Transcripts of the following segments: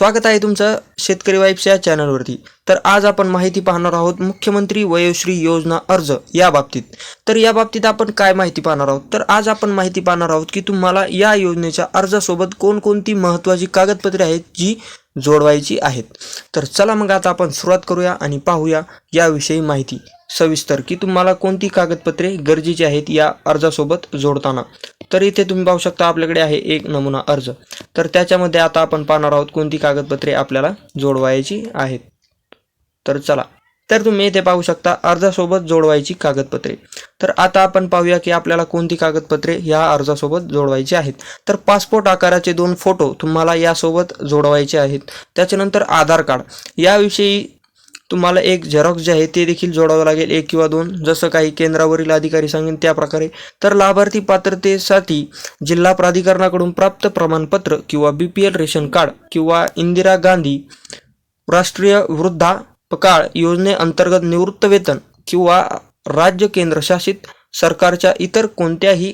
स्वागत आहे तुमचं शेतकरी वाईब्स या चॅनलवरती तर आज आपण माहिती पाहणार आहोत मुख्यमंत्री वयोश्री योजना अर्ज या बाबतीत. तर या बाबतीत आपण काय माहिती पाहणार आहोत? तर आज आपण माहिती पाहणार आहोत की तुम्हाला या योजनेच्या अर्जासोबत कोणकोणती महत्त्वाची कागदपत्रे आहेत जी जोडवायची आहेत? तर चला मग आता आपण सुरुवात करूया आणि पाहूया याविषयी माहिती. सविस्तर की तुम्हाला कोणती कागदपत्रे गरजेची आहेत या अर्जासोबत जोडताना? तर इथे तुम्ही पाहू शकता आपल्याकडे आहे एक नमुना अर्ज. तर त्याच्यामध्ये आता आपण पाहणार आहोत कोणती कागदपत्रे आपल्याला जोडवायची आहेत. तर चला. तर तुम्ही इथे पाहू शकता अर्जासोबत जोडवायची कागदपत्रे. तर आता आपण पाहूया की आपल्याला कोणती कागदपत्रे या अर्जासोबत जोडवायची आहेत. तर पासपोर्ट आकाराचे दोन फोटो तुम्हाला यासोबत जोडवायचे आहेत. त्याच्यानंतर आधार कार्ड. याविषयी तुम्हाला एक झेरॉक्स जे आहे ते देखील जोडावं लागेल एक किंवा दोन. जसं काही केंद्रावरील अधिकारी सांगेन त्या प्रकारे. तर लाभार्थी पात्रतेसाठी जिल्हा प्राधिकरणाकडून प्राप्त प्रमाणपत्र किंवा B P L ration card किंवा इंदिरा गांधी राष्ट्रीय वृद्धा काळ योजनेअंतर्गत निवृत्त वेतन किंवा राज्य केंद्रशासित सरकारच्या इतर कोणत्याही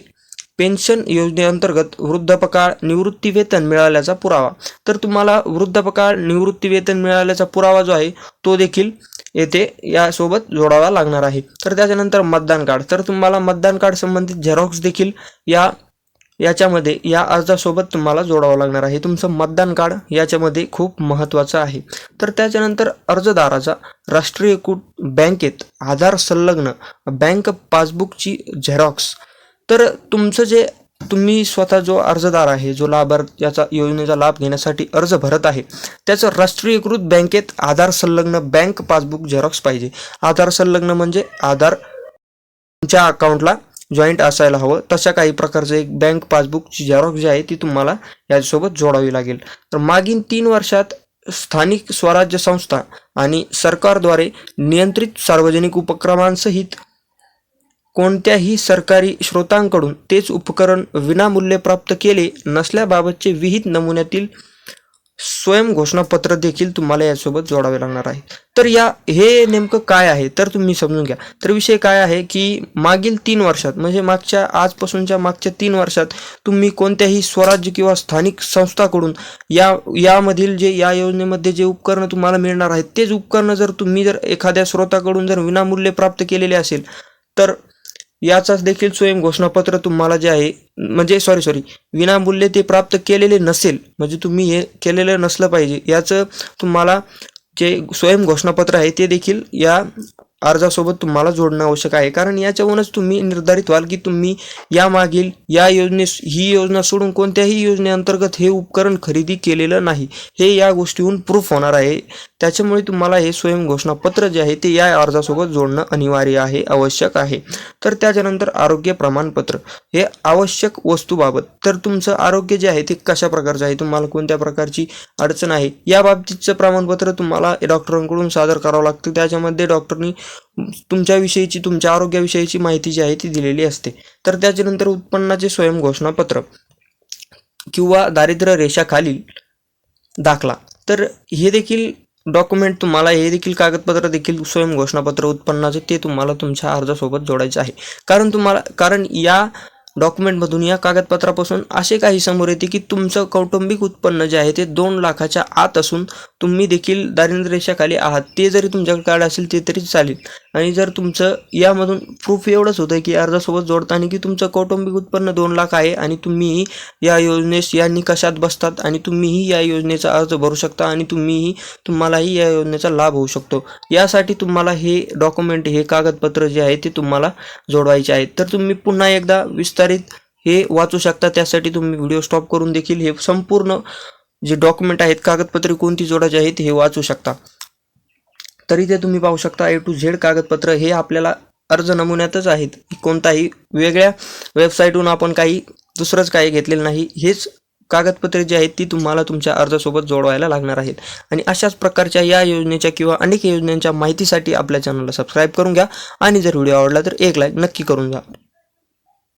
पेन्शन योजनेअंतर्गत वृद्धापकाळ निवृत्ती वेतन मिळाल्याचा पुरावा. तर तुम्हाला वृद्धापकाळ निवृत्ती वेतन मिळाल्याचा पुरावा जो आहे तो देखील येथे यासोबत जोडावा लागणार आहे. तर त्याच्यानंतर मतदान कार्ड. तर तुम्हाला मतदान कार्ड संबंधित झेरॉक्स देखील या याच्यामध्ये या अर्जासोबत तुम्हाला जोडावं लागणार आहे. तुमचं मतदान कार्ड याच्यामध्ये खूप महत्त्वाचं आहे. तर त्याच्यानंतर अर्जदाराचा राष्ट्रीयकृत बँकेत आधार संलग्न बँक पासबुकची झेरॉक्स. तर तुमचं जे तुम्ही स्वतः जो अर्जदार आहे जो लाभार्थ याचा योजनेचा लाभ घेण्यासाठी अर्ज भरत आहे त्याचं राष्ट्रीयकृत बँकेत आधार संलग्न बँक पासबुक झेरॉक्स पाहिजे. आधार संलग्न म्हणजे आधार तुमच्या अकाउंटला जॉईंट असायला हवं. तशा काही प्रकारचं एक बँक पासबुकची झेरॉक्स जी आहे ती तुम्हाला याच्यासोबत जोडावी लागेल. तर मागील तीन वर्षात स्थानिक स्वराज्य संस्था आणि सरकारद्वारे नियंत्रित सार्वजनिक उपक्रमांसहित कोणत्याही सरकारी स्रोतांकडून तेच उपकरण विनामूल्य प्राप्त केले नसल्याबाबतचे विहित नमुन्यातील स्वयं घोषणापत्र देखील तुम्हाला यासोबत जोडावे लागणार आहे. तर या हे नेमकं काय आहे? तर तुम्ही समजून घ्या. तर विषय काय आहे की मागील तीन वर्षात म्हणजे मागच्या आजपासूनच्या मागच्या तीन वर्षात तुम्ही कोणत्याही स्वराज्य किंवा स्थानिक संस्थाकडून या यामधील जे या योजनेमध्ये जे उपकरणं तुम्हाला मिळणार आहेत तेच उपकरणं जर तुम्ही जर एखाद्या स्रोताकडून जर विनामूल्य प्राप्त केलेले असेल तर याचाच देखील स्वयं घोषणापत्र तुम्हाला जे आहे म्हणजे सॉरी सॉरी विनामूल्य ते प्राप्त केलेले नसेल म्हणजे तुम्ही हे केलेलं नसलं पाहिजे याचं तुम्हाला जे स्वयं घोषणापत्र आहे ते देखील या अर्जासोबत तुम्हाला जोडणं आवश्यक आहे. कारण याच्यावरूनच तुम्ही निर्धारित व्हाल की तुम्ही यामागील या योजनेस ही योजना सोडून कोणत्याही योजनेअंतर्गत हे उपकरण खरेदी केलेलं नाही. हे या गोष्टीहून प्रूफ होणार आहे. त्याच्यामुळे तुम्हाला हे स्वयं घोषणापत्र जे आहे ते या अर्जासोबत जोडणं अनिवार्य आहे आवश्यक आहे. तर त्याच्यानंतर आरोग्य प्रमाणपत्र. हे आवश्यक वस्तूबाबत तर तुमचं आरोग्य जे आहे ते कशा प्रकारचं आहे? तुम्हाला कोणत्या प्रकारची अडचण आहे? या बाबतीतचं प्रमाणपत्र तुम्हाला डॉक्टरांकडून सादर करावं लागतं. त्याच्यामध्ये डॉक्टरनी तुमच्याविषयीची तुमच्या आरोग्याविषयीची माहिती जी आहे ती दिलेली असते. तर त्याच्यानंतर उत्पन्नाचे स्वयं घोषणापत्र किंवा दारिद्र्य रेषाखालील दाखला. तर हे देखील डॉक्युमेंट तुम्हाला हे देखील कागदपत्र देखील स्वयं घोषणापत्र उत्पन्नाचे ते तुम्हाला तुमच्या अर्जासोबत जोडायचे आहे. कारण तुम्हाला कारण या डॉक्युमेंटमधून या कागदपत्रापासून असे काही समोर येते की तुमचं कौटुंबिक उत्पन्न जे आहे ते दोन लाखाच्या आत असून तुम्ही देखील दारिद्र्य रेषाखाली आहात. ते जरी तुमच्याकडे कार्ड असेल ते तरी चालेल. आणि जर तुमचं यामधून प्रूफ एवढंच होतं की अर्जासोबत जोडताना की तुमचं कौटुंबिक उत्पन्न दोन लाख आहे आणि तुम्हीही या योजनेस या निकषात बसतात आणि तुम्हीही या योजनेचा अर्ज भरू शकता आणि तुम्हीही तुम्हालाही या योजनेचा लाभ होऊ शकतो. यासाठी तुम्हाला हे डॉक्युमेंट हे कागदपत्र जे आहे ते तुम्हाला जोडवायचे आहेत तर तुम्ही पुन्हा एकदा विस्तारित हे वाचू शकता. त्यासाठी तुम्ही व्हिडिओ स्टॉप करून देखील हे संपूर्ण जे डॉक्युमेंट आहेत कागदपत्रे कोणती जोडायची आहेत हे वाचू शकता. तरी ते तुम्ही पाहू शकता ए टू झेड कागदपत्र हे आपल्याला अर्ज नमुन्यातच आहेत. कोणताही वेगळ्या वेबसाईटहून आपण काही दुसरंच काही घेतलेलं नाही. हेच कागदपत्रे जी आहेत ती तुम्हाला तुमच्या अर्जासोबत जोडवायला लागणार आहेत. आणि अशाच प्रकारच्या या योजनेच्या किंवा अनेक योजनांच्या माहितीसाठी आपल्या चॅनलला सबस्क्राईब करून घ्या. आणि जर व्हिडिओ आवडला तर एक लाईक नक्की करून घ्या.